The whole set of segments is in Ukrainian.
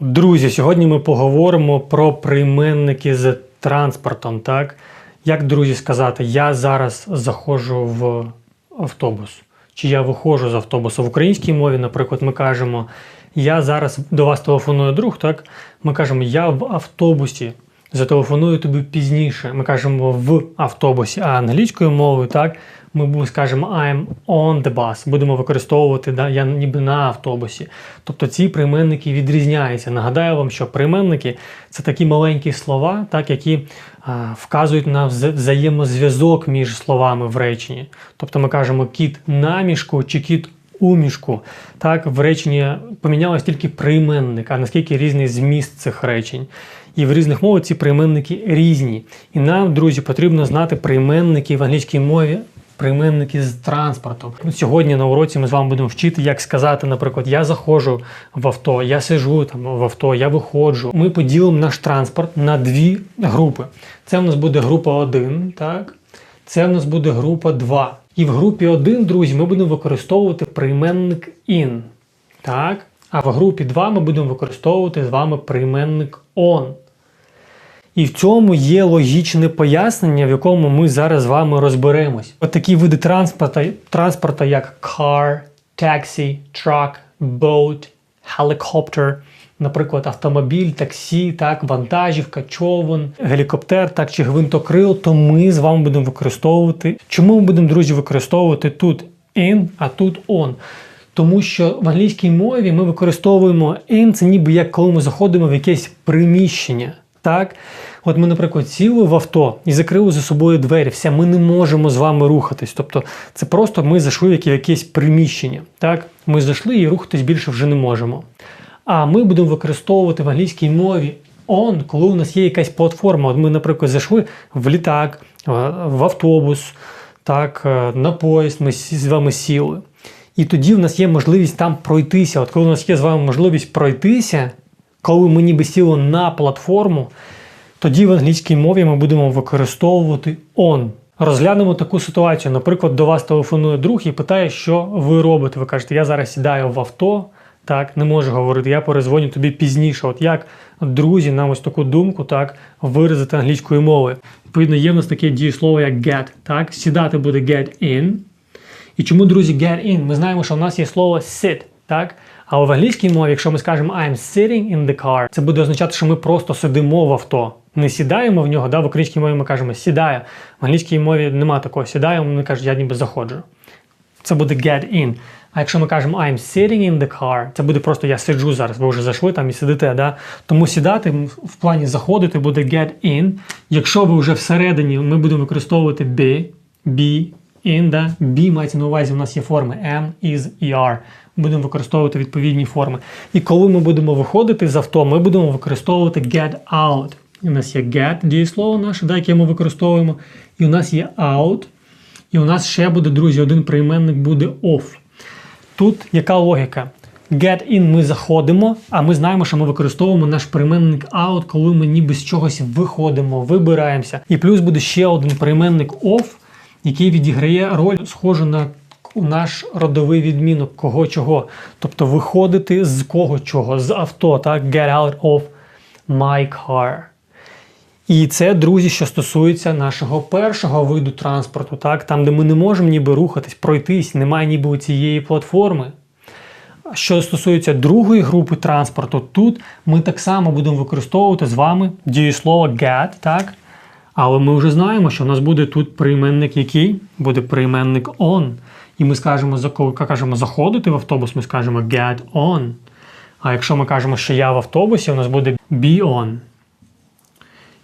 Друзі, сьогодні ми поговоримо про прийменники з транспортом. Так? Як друзі сказати, я зараз заходжу в автобус, чи я виходжу з автобуса. В українській мові, наприклад, ми кажемо, я зараз до вас телефонує друг, так? Ми кажемо, я в автобусі. Зателефоную тобі пізніше. Ми кажемо в автобусі, а англійською мовою, так, ми скажемо I'm on the bus. Будемо використовувати да, я ніби на автобусі. Тобто ці прийменники відрізняються. Нагадаю вам, що прийменники це такі маленькі слова, так, які а, вказують на взаємозв'язок між словами в реченні. Тобто ми кажемо кіт на мішку чи кіт у мішку. Так, в реченні помінялось тільки прийменник, а наскільки різний зміст цих речень. І в різних мовах ці прийменники різні. І нам, друзі, потрібно знати прийменники в англійській мові. Прийменники з транспортом. Сьогодні на уроці ми з вами будемо вчити, як сказати, наприклад, я заходжу в авто, я сижу там в авто, я виходжу. Ми поділимо наш транспорт на дві групи. Це в нас буде група 1, так? Це в нас буде група 2. І в групі 1, друзі, ми будемо використовувати прийменник in. Так? А в групі 2 ми будемо використовувати з вами прийменник on. І в цьому є логічне пояснення, в якому ми зараз з вами розберемось. От такі види транспорту, транспорту як car, taxi, truck, boat, helicopter, наприклад, автомобіль, таксі, так, вантажівка, човен, гелікоптер, так чи гвинтокрил, то ми з вами будемо використовувати. Чому ми будемо, друзі, використовувати тут in, а тут on? Тому що в англійській мові ми використовуємо in, це ніби як коли ми заходимо в якесь приміщення. Так, от ми, наприклад, сіли в авто і закрили за собою двері. Все, ми не можемо з вами рухатись. Тобто, це просто ми зайшли в якесь приміщення. Так, ми зайшли і рухатись більше вже не можемо. А ми будемо використовувати в англійській мові on, коли у нас є якась платформа. От ми, наприклад, зайшли в літак, в автобус, так, е, на поїзд. Ми з вами сіли. І тоді в нас є можливість там пройтися. От коли у нас є з вами можливість пройтися, коли ми ніби сіли на платформу, тоді в англійській мові ми будемо використовувати on. Розглянемо таку ситуацію. Наприклад, до вас телефонує друг і питає, що ви робите. Ви кажете, я зараз сідаю в авто, так, не можу говорити, я перезвоню тобі пізніше. От як друзі нам ось таку думку так, виразити англійською мовою. Відповідно, є в нас таке дієслово, як get. Так? Сідати буде get in. І чому, друзі, get in? Ми знаємо, що в нас є слово sit, так? А в англійській мові, якщо ми скажемо I'm sitting in the car, це буде означати, що ми просто сидимо в авто. Не сідаємо в нього, да? в українській мові ми кажемо сідаю. В англійській мові нема такого сідаю, вони кажуть, я ніби заходжу. Це буде get in. А якщо ми кажемо I'm sitting in the car, це буде просто я сиджу зараз, ви вже зайшли там і сидите. Да? Тому сідати в плані заходити буде get in. Якщо ви вже всередині, ми будемо використовувати be, be, in, да? be мається на увазі, у нас є форми am, is are. Будемо використовувати відповідні форми. І коли ми будемо виходити з авто, ми будемо використовувати get out. У нас є get, дієслово наше, да, яке ми використовуємо. І у нас є out. І у нас ще буде, друзі, один прийменник буде off. Тут яка логіка? Get in ми заходимо, а ми знаємо, що ми використовуємо наш прийменник out, коли ми ніби з чогось виходимо, вибираємося. І плюс буде ще один прийменник off, який відіграє роль схожу на наш родовий відмінок кого чого. Тобто виходити з кого чого, з авто, так? Get out of my car. І це, друзі, що стосується нашого першого виду транспорту, так? там, де ми не можемо ніби рухатись, пройтись, немає ніби цієї платформи. Що стосується другої групи транспорту, тут ми так само будемо використовувати з вами дієслово get, так? Але ми вже знаємо, що у нас буде тут прийменник який? Буде прийменник on. І ми скажемо, коли кажемо заходити в автобус, ми скажемо get on. А якщо ми кажемо, що я в автобусі, у нас буде be on.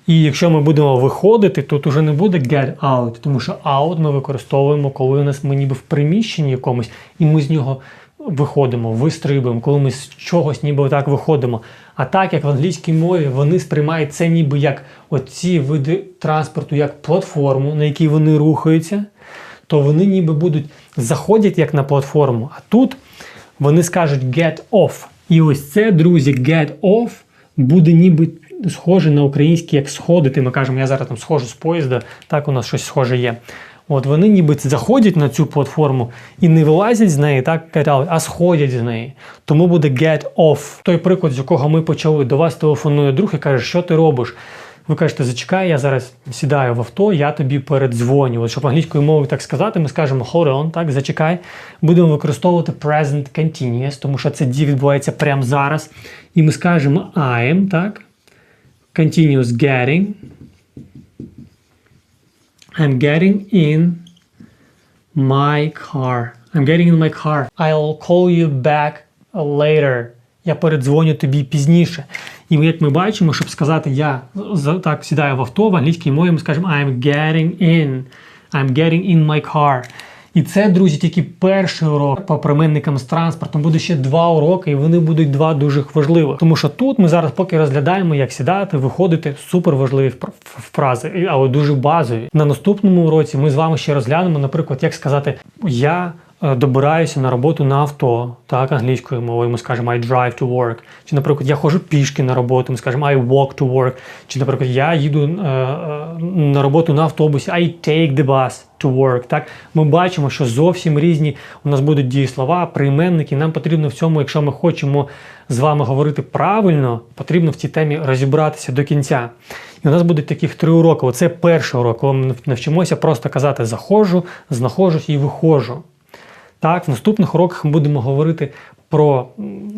І якщо ми будемо виходити, тут уже не буде get out, тому що out ми використовуємо, коли у нас ми ніби в приміщенні якомусь, і ми з нього виходимо, вистрибуємо, коли ми з чогось ніби так виходимо. А так як в англійській мові вони сприймають це ніби як оці види транспорту, як платформу, на якій вони рухаються, то вони ніби будуть заходять як на платформу. А тут вони скажуть get off. І ось це, друзі, get off буде ніби схоже на українське, як сходити. Ми кажемо, я зараз там схожу з поїзда, так у нас щось схоже є. От вони ніби заходять на цю платформу і не вилазять з неї, так out, а сходять з неї. Тому буде get off. Той приклад, з якого ми почали, до вас телефонує друг і каже, що ти робиш? Ви кажете, зачекай, я зараз сідаю в авто, я тобі передзвоню. От щоб англійською мовою так сказати, ми скажемо hold on, так, зачекай. Будемо використовувати present continuous, тому що це дій відбувається прямо зараз. І ми скажемо I'm, так? Continuous getting. I'm getting in my car. I'm getting in my car. I'll call you back later. Я передзвоню тобі пізніше. І як ми бачимо, щоб сказати я так сідаю в авто в англійській мові, ми скажемо I'm getting in. I'm getting in my car. І це, друзі, тільки перший урок по прийменникам з транспортом. Буде ще два уроки, і вони будуть два дуже важливих. Тому що тут ми зараз поки розглядаємо, як сідати, виходити супер важливі фрази, але дуже базові. На наступному уроці ми з вами ще розглянемо, наприклад, як сказати Я добираюся на роботу на авто, так, англійською мовою ми скажемо I drive to work. Чи, наприклад, я ходжу пішки на роботу, ми скажемо I walk to work. Чи, наприклад, я їду е, е, на роботу на автобусі, I take the bus to work. Так? Ми бачимо, що зовсім різні у нас будуть дієслова, прийменники. Нам потрібно в цьому, якщо ми хочемо з вами говорити правильно, потрібно в цій темі розібратися до кінця. І у нас будуть таких три уроки. Оце перший урок, коли ми навчимося просто казати заходжу, знаходжусь і виходжу. Так, в наступних уроках ми будемо говорити про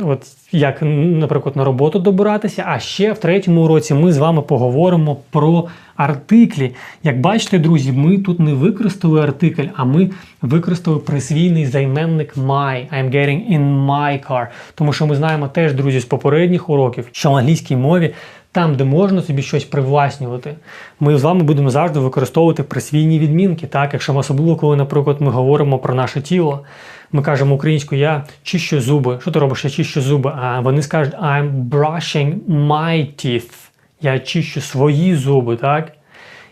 от, як, наприклад, на роботу добиратися. А ще в третьому уроці ми з вами поговоримо про артиклі. Як бачите, друзі, ми тут не використали артикль, а ми використали присвійний займенник my. I'm getting in my car. Тому що ми знаємо теж, друзі, з попередніх уроків, що в англійській мові. Там, де можна собі щось привласнювати, ми з вами будемо завжди використовувати присвійні відмінки. Так, якщо особливо, коли, наприклад, ми говоримо про наше тіло, ми кажемо українською я чищу зуби. Що ти робиш? Я чищу зуби. А вони скажуть I'm brushing my teeth. Я чищу свої зуби, так?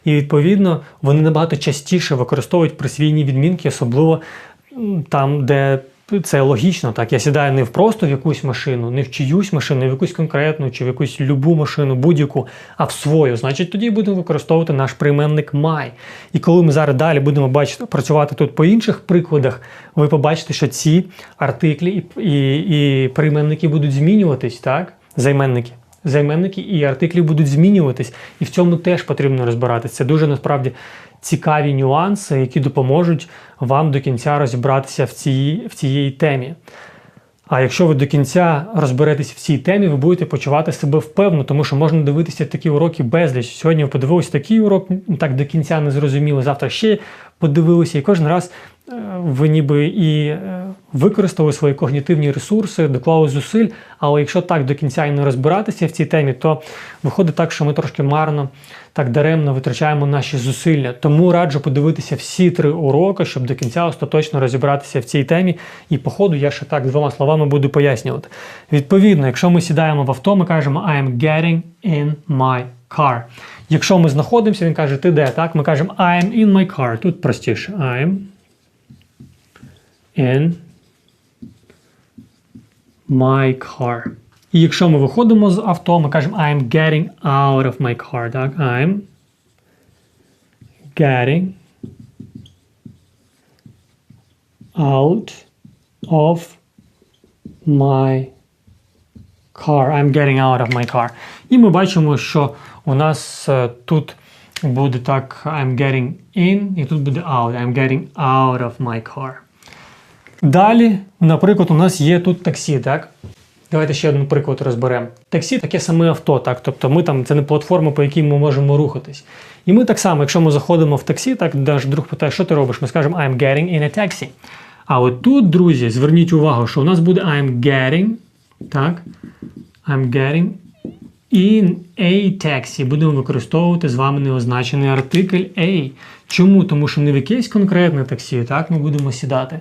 І відповідно вони набагато частіше використовують присвійні відмінки, особливо там, де це логічно. Так, я сідаю не в просто в якусь машину, не в чиюсь машину, не в якусь конкретну, чи в якусь любу машину, будь-яку, а в свою. Значить, тоді будемо використовувати наш прийменник my. І коли ми зараз далі будемо бачити працювати тут по інших прикладах, ви побачите, що ці артиклі і, і, і прийменники будуть змінюватись, так? Займенники. Займенники і артиклі будуть змінюватись, і в цьому теж потрібно розбиратися. Це дуже насправді цікаві нюанси, які допоможуть вам до кінця розібратися в цій, в цій темі. А якщо ви до кінця розберетесь в цій темі, ви будете почувати себе впевнено, тому що можна дивитися такі уроки безліч. Сьогодні ви подивилися такий урок, так до кінця не зрозуміло. Завтра ще подивилися, і кожен раз е, ви ніби і е, використали свої когнітивні ресурси, доклали зусиль. Але якщо так до кінця і не розбиратися в цій темі, то виходить так, що ми трошки марно, так даремно витрачаємо наші зусилля. Тому раджу подивитися всі три уроки, щоб до кінця остаточно розібратися в цій темі. І по ходу я ще так двома словами буду пояснювати. Відповідно, якщо ми сідаємо в авто, ми кажемо I'm getting in my car. Якщо ми знаходимося, він каже, ти де? Так, ми кажемо I'm in my car. Тут простіше. I'm in my car. І якщо ми виходимо з авто, ми кажемо I'm getting out of my car. Так? I'm getting out of my car. I'm getting out of my car. І ми бачимо, що у нас е, тут буде так I'm getting in, і тут буде out. I'm getting out of my car. Далі, наприклад, у нас є тут таксі, так? Давайте ще один приклад розберемо. Таксі таке саме авто, так? Тобто ми там, це не платформа, по якій ми можемо рухатись. І ми так само, якщо ми заходимо в таксі, так наш друг питає, що ти робиш? Ми скажемо I'm getting in a taxi. А от тут, друзі, зверніть увагу, що у нас буде I'm getting, так? I'm getting in a taxi. Будемо використовувати з вами неозначений артикль A. Чому? Тому що не в якесь конкретне таксі, так, ми будемо сідати.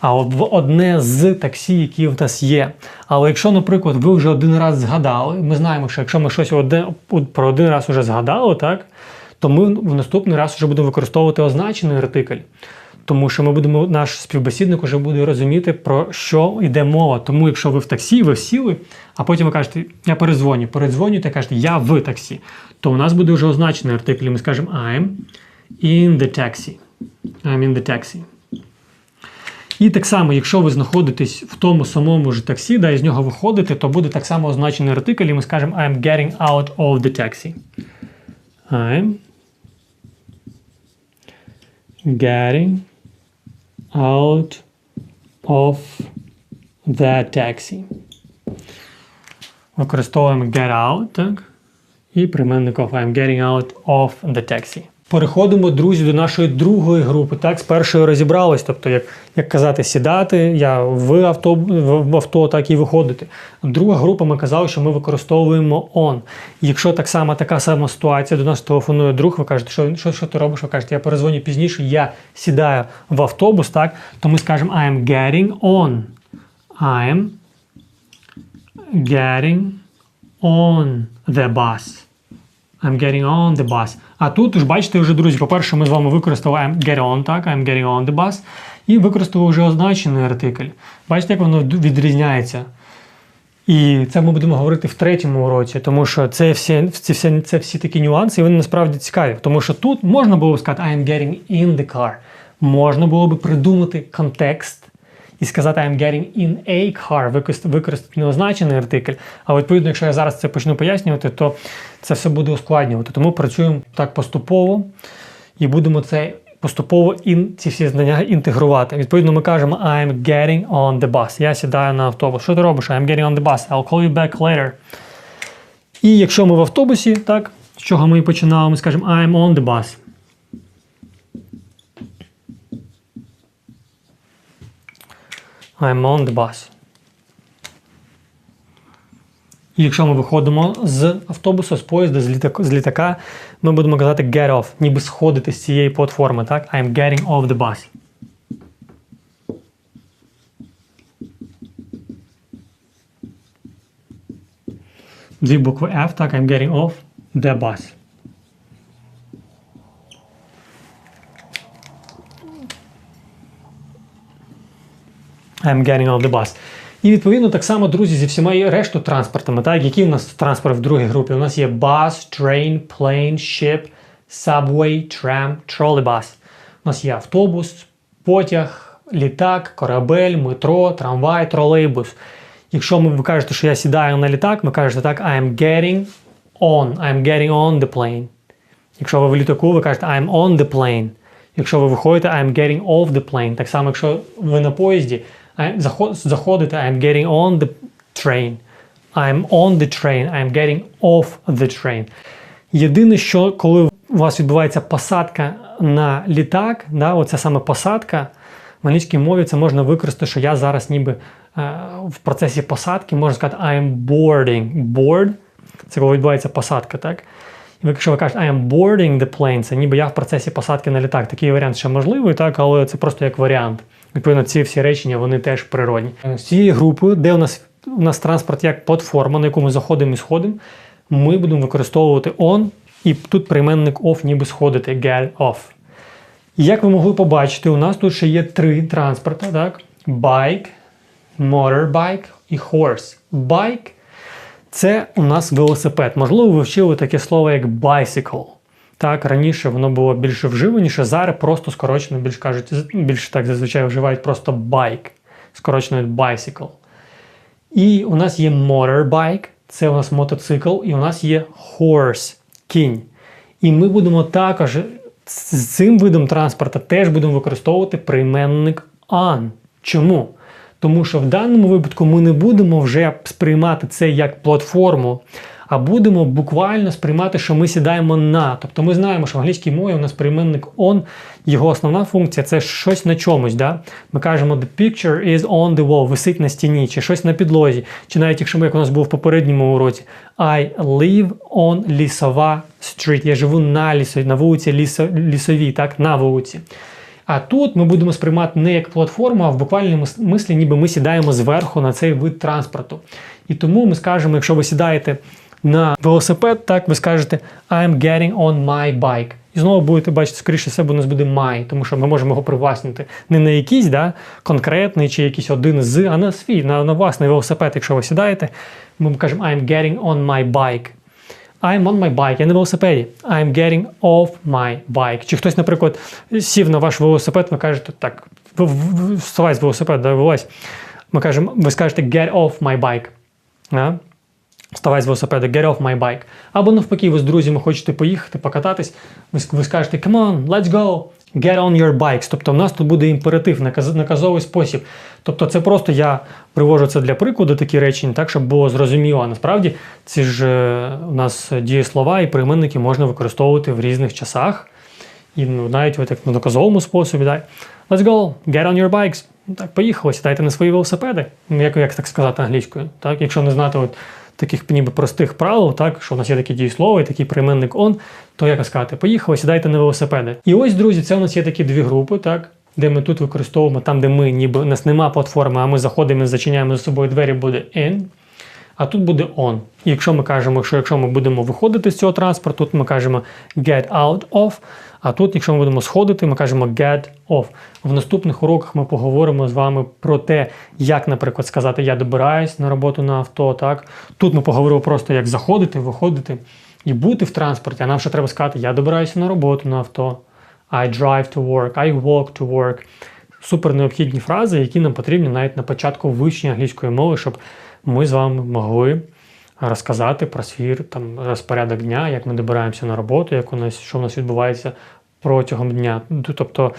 А в одне з таксі, які в нас є. Але якщо, наприклад, ви вже один раз згадали, ми знаємо, що якщо ми щось один, про один раз вже згадали, так, то ми в наступний раз вже будемо використовувати означений артикль. Тому що ми будемо, наш співбесідник вже буде розуміти, про що йде мова. Тому, якщо ви в таксі, ви сіли, а потім ви кажете, я перезвоню, передзвонюєте, кажете, я в таксі, то у нас буде вже означений артикль, ми скажемо I'm in the taxi. I'm in the taxi. І так само, якщо ви знаходитесь в тому самому ж таксі, да, і з нього виходите, то буде так само означений артикль, і ми скажемо I'm getting out of the taxi. I'm getting out of the taxi. Використовуємо get out, так? І прийменник of I'm getting out of the taxi. Переходимо, друзі, до нашої другої групи. Так, з першої розібрались. Тобто, як, як казати, сідати, я в авто, в авто, так і виходити. Друга група, ми казали, що ми використовуємо on. Якщо так само така сама ситуація, до нас телефонує друг, ви кажете, що, що, що ти робиш? Ви кажете, я перезвоню пізніше, я сідаю в автобус, так, то ми скажемо I'm getting on. I'm getting on the bus. I'm getting on the bus. А тут ж бачите вже, друзі, по-перше, ми з вами використали I'm get on, так, I'm getting on the bus. І використали вже означений артикль. Бачите, як воно відрізняється. І це ми будемо говорити в третьому уроці, тому що це всі, це всі, це всі такі нюанси, і вони насправді цікаві. Тому що тут можна було б сказати I'm getting in the car. Можна було б придумати контекст і сказати I'm getting in a car, використати, неозначений артикль. А відповідно, якщо я зараз це почну пояснювати, то це все буде ускладнювати. Тому працюємо так поступово і будемо це поступово ін, ці всі знання інтегрувати. Відповідно, ми кажемо I'm getting on the bus. Я сідаю на автобус. Що ти робиш? I'm getting on the bus. I'll call you back later. І якщо ми в автобусі, так, з чого ми починали, ми скажемо I'm on the bus. I'm on the bus. І якщо ми виходимо з автобуса, з поїзда, з літака, з літака, ми будемо казати get off, ніби сходити з цієї платформи. Так? I'm getting off the bus. Дві букви F, так, I'm getting off the bus. I'm getting off the bus. І відповідно так само, друзі, зі всіма решту транспортами. Так, які у нас транспорт в другій групі? У нас є bus, train, plane, ship, subway, tram, trolleybus. У нас є автобус, потяг, літак, корабель, метро, трамвай, тролейбус. Якщо ви кажете, що я сідаю на літак, ви кажете так, I'm getting on, I'm getting on the plane. Якщо ви в літаку, ви кажете I'm on the plane. Якщо ви виходите, I'm getting off the plane. Так само, якщо ви на поїзді, заходите, I'm getting on the train. I'm on the train, I'm getting off the train. Єдине, що коли у вас відбувається посадка на літак, да, оця саме посадка, в англійській мові це можна використати, що я зараз ніби е, в процесі посадки можна сказати I'm boarding. Board – це коли відбувається посадка, так? І якщо ви кажете I am boarding the plane, це ніби я в процесі посадки на літак. Такий варіант ще можливий, так, але це просто як варіант. Відповідно, ці всі речення вони теж природні. З цієї групи, де у нас у нас транспорт як платформа, на яку ми заходимо і сходимо, ми будемо використовувати on, і тут прийменник off, ніби сходити, get off. І як ви могли побачити, у нас тут ще є три транспорти: так? Bike, motorbike і horse. Bike – це у нас велосипед. Можливо, ви вчили таке слово як bicycle. Так, раніше воно було більше вживаніше, зараз просто скорочено, більш кажуть, більше так зазвичай вживають просто байк, скорочено bicycle. І у нас є motorbike, це у нас мотоцикл, і у нас є horse, кінь. І ми будемо також з цим видом транспорту теж будемо використовувати прийменник on. Чому? Тому що в даному випадку ми не будемо вже сприймати це як платформу, а будемо буквально сприймати, що ми сідаємо на. Тобто ми знаємо, що в англійській мові у нас прийменник on, його основна функція це щось на чомусь. Да? Ми кажемо the picture is on the wall, висить на стіні, чи щось на підлозі. Чи навіть якщо ми, як у нас був в попередньому уроці, I live on лісова street. Я живу на лісовій, на вулиці лісо, лісовій, так, на вулиці. А тут ми будемо сприймати не як платформу, а в буквальному смислі, ніби ми сідаємо зверху на цей вид транспорту. І тому ми скажемо, якщо ви сідаєте на велосипед, так ви скажете I'm getting on my bike. І знову будете бачити, скоріше все, у нас буде my, тому що ми можемо його привласнити не на якийсь да, конкретний чи якийсь один з, а на свій, на, на власний велосипед, якщо ви сідаєте, ми кажемо I'm getting on my bike. I'm on my bike, я на велосипеді. I'm getting off my bike. Чи хтось, наприклад, сів на ваш велосипед, ви кажете, так, вставай з велосипеда, вилазь. Ми кажемо, ви скажете get off my bike. Да? Вставай з велосипеда, get off my bike. Або навпаки, ви з друзями хочете поїхати, покататись, ви, ви скажете come on, let's go, get on your bikes. Тобто в нас тут буде імператив, наказ, наказовий спосіб. Тобто це просто я привожу це для прикладу, такі речення, так, щоб було зрозуміло. А насправді ці ж е, у нас дієслова і прийменники можна використовувати в різних часах. І ну, навіть от як на доказовому способі, дай. Let's go, get on your bikes. Так, поїхали, сідайте на свої велосипеди. Ну, Як, як так сказати англійською? Так? Якщо не знати от таких ніби простих правил, так, що у нас є такі дієслова і такий прийменник он, то як сказати, поїхали, сідайте на велосипеди. І ось, друзі, це у нас є такі дві групи, так, де ми тут використовуємо, там, де ми ніби у нас нема платформи, а ми заходимо і зачиняємо за собою двері, буде in. А тут буде on. Якщо ми кажемо, що якщо ми будемо виходити з цього транспорту, тут ми кажемо get out of. А тут, якщо ми будемо сходити, ми кажемо get off. В наступних уроках ми поговоримо з вами про те, як, наприклад, сказати я добираюсь на роботу на авто. Так тут ми поговоримо просто як заходити, виходити і бути в транспорті. А нам ще треба сказати, я добираюся на роботу на авто. I drive to work, I walk to work. Супер необхідні фрази, які нам потрібні навіть на початку вивчення англійської мови, щоб ми з вами могли розказати про свій там розпорядок дня, як ми добираємося на роботу, як у нас що у нас відбувається протягом дня. Тобто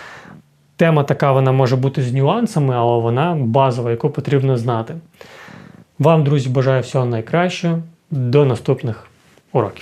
тема така вона може бути з нюансами, але вона базова, яку потрібно знати. Вам, друзі, бажаю всього найкращого. До наступних уроків.